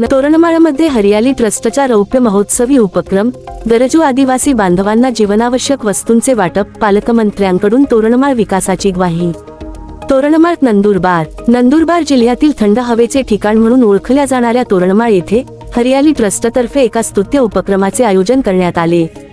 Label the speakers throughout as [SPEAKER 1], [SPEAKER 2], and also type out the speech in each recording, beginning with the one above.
[SPEAKER 1] तोरणमाळमध्ये हरियाली ट्रस्टचा रौप्य महोत्सवी उपक्रम गरजू आदिवासी बांधवांना जीवनावश्यक वस्तूंचे वाटप पालकमंत्र्यांकडून तोरणमाळ विकासाची ग्वाही. तोरणमाळ नंदुरबार नंदुरबार जिल्ह्यातील थंड हवेचे ठिकाण म्हणून ओळखल्या जाणाऱ्या तोरणमाळ येथे हरियाली ट्रस्टतर्फे एका स्तुत्य उपक्रमाचे आयोजन करण्यात आले.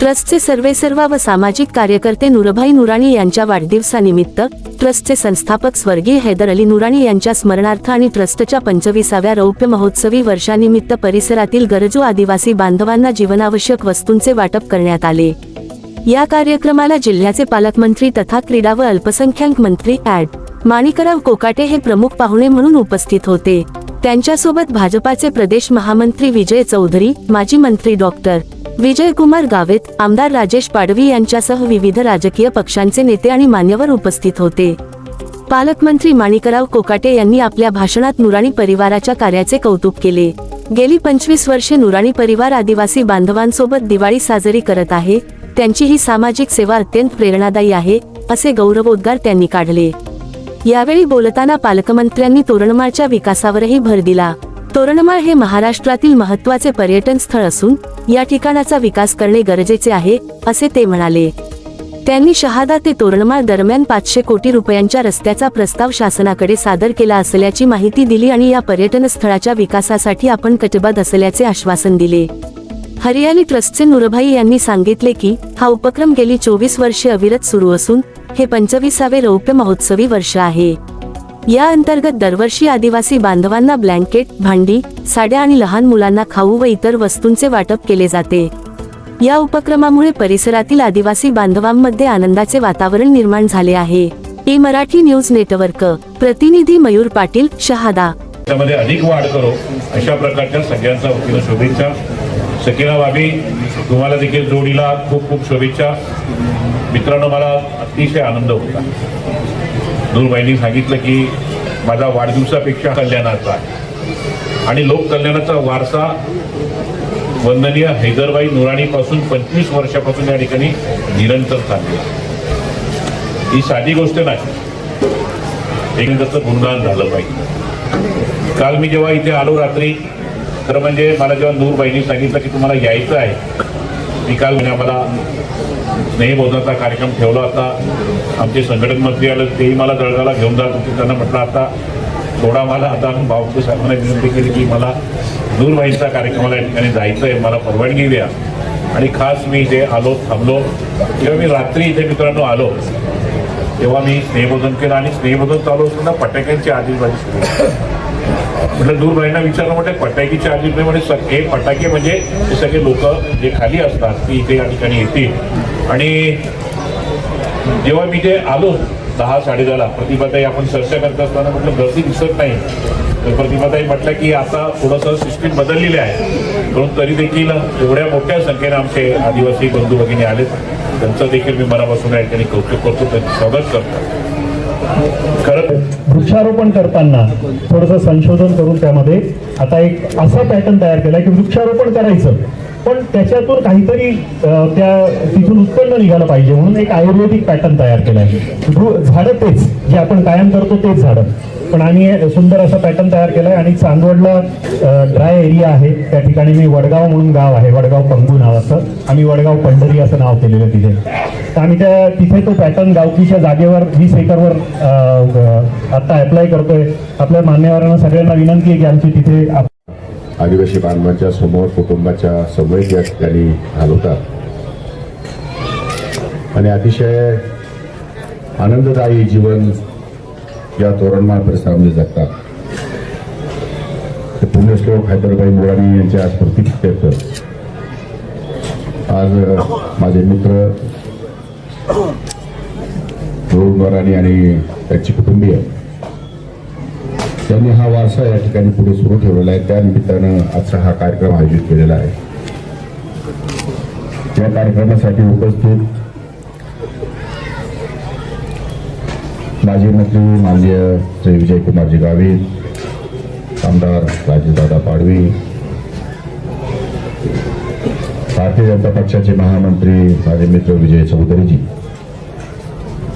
[SPEAKER 1] ट्रस्टचे सर्वेसर्वा व सामाजिक कार्यकर्ते नुरभाई नुराणी यांच्या वाढदिवसानिमित्त ट्रस्टचे संस्थापक स्वर्गीय हैदर अली नुराणी यांच्या स्मरणार्थ आणि ट्रस्टच्या पंचवीसाव्या रौप्य महोत्सवी वर्षानिमित्त परिसरातील गरजू आदिवासी बांधवांना जीवनावश्यक वस्तूंचे वाटप करण्यात आले. या कार्यक्रमाला जिल्ह्याचे पालकमंत्री तथा क्रीडा व अल्पसंख्याक मंत्री ऍड माणिकराव कोकाटे हे प्रमुख पाहुणे म्हणून उपस्थित होते. त्यांच्यासोबत भाजपाचे प्रदेश महामंत्री विजय चौधरी माजी मंत्री डॉक्टर विजयकुमार गावित गावेत आमदार राजेश पाडवी यांच्यासह विविध राजकीय पक्षांचे नेते आणि मान्यवर उपस्थित होते. पालकमंत्री माणिकराव कोकाटे यांनी आपल्या भाषणात नुराणी परिवाराच्या कार्याचे कौतुक केले. गेली पंचवीस वर्षे नुराणी परिवार आदिवासी बांधवांसोबत दिवाळी साजरी करत आहे त्यांची ही सामाजिक सेवा अत्यंत प्रेरणादायी आहे असे गौरवोद्गार त्यांनी काढले. यावेळी बोलताना पालकमंत्र्यांनी तोरणमाळच्या विकासावरही भर दिला. तोरणमाळ हे महाराष्ट्रातील महत्त्वाचे पर्यटन स्थळ असून या ठिकाणाचा विकास करणे गरजेचे आहे असे ते म्हणाले. त्यांनी शहादा ते तोरणमाळ दरम्यान पाचशे कोटी रुपयांच्या रस्त्याचा प्रस्ताव शासनाकडे सादर केला असल्याची माहिती दिली आणि या पर्यटन स्थळाच्या विकासासाठी आपण कटिबद्ध असल्याचे आश्वासन दिले. हरियाली ट्रस्टचे नुरभाई यांनी सांगितले की हा उपक्रम गेली चोवीस वर्षे अविरत सुरू असून हे पंचवीसावे रौप्य महोत्सवी वर्ष आहे. या अंतर्गत दरवर्षी आदिवासी बांधवांना ब्लँकेट भांडी साड्या आणि लहान मुलांना खाऊ व इतर वस्तूंचे वाटप केले जाते. या उपक्रमामुळे परिसरातील आदिवासी बांधवांमध्ये आनंदाचे वातावरण निर्माण झाले आहे. ए मराठी न्यूज नेटवर्क प्रतिनिधी मयूर पाटील शहादा.
[SPEAKER 2] त्यामध्ये अधिक वाढ करो अशा प्रकारच्या सगळ्यांचा शुभेच्छा. सकिना बाबी तुम्हाला देखील जोडीला खूप खूप शुभेच्छा. मित्रांनो मला अतिशय आनंद होता नूरबाईंनी सांगितलं की माझा वाढदिवसापेक्षा कल्याणाचा आहे. आणि लोक कल्याणाचा वारसा वंदनीय हैदरबाई नुराणीपासून पंचवीस वर्षापासून या ठिकाणी निरंतर चाललेला ही साधी गोष्ट नाही. एकंदरचं गुणगान झालं पाहिजे. काल मी जेव्हा इथे आलो रात्री तर म्हणजे मला जेव्हा नूरबाईंनी सांगितलं की तुम्हाला यायचं आहे मी घेण्यामध्ये म्हणजे आम्हाला स्नेहबोधनाचा कार्यक्रम ठेवला होता. आमचे संघटन मंत्री आले तेही मला जळगावला घेऊन जात होते. त्यांना म्हटलं आता थोडा मला आता भाऊके साहेबांना विनंती केली की मला नूरबाईंचा कार्यक्रमाला या ठिकाणी जायचं आहे मला परवानगी द्या. आणि खास मी इथे आलो थांबलो. किंवा मी रात्री इथे मित्रांनो आलो तेव्हा मी स्नेहबोधन केलं आणि स्नेहबोधन चालू असताना फटाक्यांची आदिबाजी सुरू म्हटलं दूर राहिना विचारलं म्हटलं फटाके चार्जेस नाही म्हणजे सगळे फटाके म्हणजे हे सगळे लोक जे खाली असतात ती इथे या ठिकाणी येतील. आणि जेव्हा मी ते आलो दहा साडेदहाला प्रतिभाताई आपण चर्चा करत असताना म्हटलं गर्दी दिसत नाही. तर प्रतिभाताई म्हटलं की आता थोडंसं सिस्टीम बदललेली आहे. म्हणून तरी देखील एवढ्या मोठ्या संख्येने आमचे आदिवासी बंधू भगिनी आलेत. त्यांचं देखील मी मनापासून या ठिकाणी कौतुक करतो. त्यांचं स्वागत करतो.
[SPEAKER 3] वृक्षारोपण करताना थोडंसं संशोधन करून त्यामध्ये आता एक असा पॅटर्न तयार केला की वृक्षारोपण करायचं. पण त्याच्यातून काहीतरी त्या तिथून उत्पन्न निघालं पाहिजे म्हणून एक आयुर्वेदिक पॅटर्न तयार केला आहे. झाडं तेच जे आपण कायम करतो तेच झाडं. पण आम्ही सुंदर असा पॅटर्न तयार केलाय आणि चांदवडला ड्राय एरिया आहे. त्या ठिकाणी मी वडगाव म्हणून गाव आहे वडगाव पंगू नावाचं. आम्ही वडगाव पंढरी असं नाव केलेलं तिथे. तर आम्ही त्या तिथे तो पॅटर्न गावकीच्या जागेवर वीस एकरवर आत्ता आता अप्लाय करतोय. आपल्या मान्यवरांना सगळ्यांना विनंती आहे की आमची तिथे
[SPEAKER 4] आदिवासी बांधवांच्या समोर कुटुंबाच्या समवेत या ठिकाणी घालवतात. आणि अतिशय आनंददायी जीवन या तोरणमाळ परिसरामध्ये जगतात पुण्यश्लोक हैदरबाई मुराणी यांच्या स्मृतीप्रित्यर्थ आज माझे मित्र रोहन मुराणी आणि त्यांची कुटुंबीय त्यांनी हा वारसा या ठिकाणी पुढे सुरू ठेवलेला आहे. त्यानिमित्तानं आजचा हा कार्यक्रम आयोजित केलेला आहे. या कार्यक्रमासाठी उपस्थित माजी मंत्री माननीय श्री विजयकुमारजी गावित आमदार राजेशदादा पाडवी भारतीय जनता पक्षाचे महामंत्री माझे मित्र विजय चौधरीजी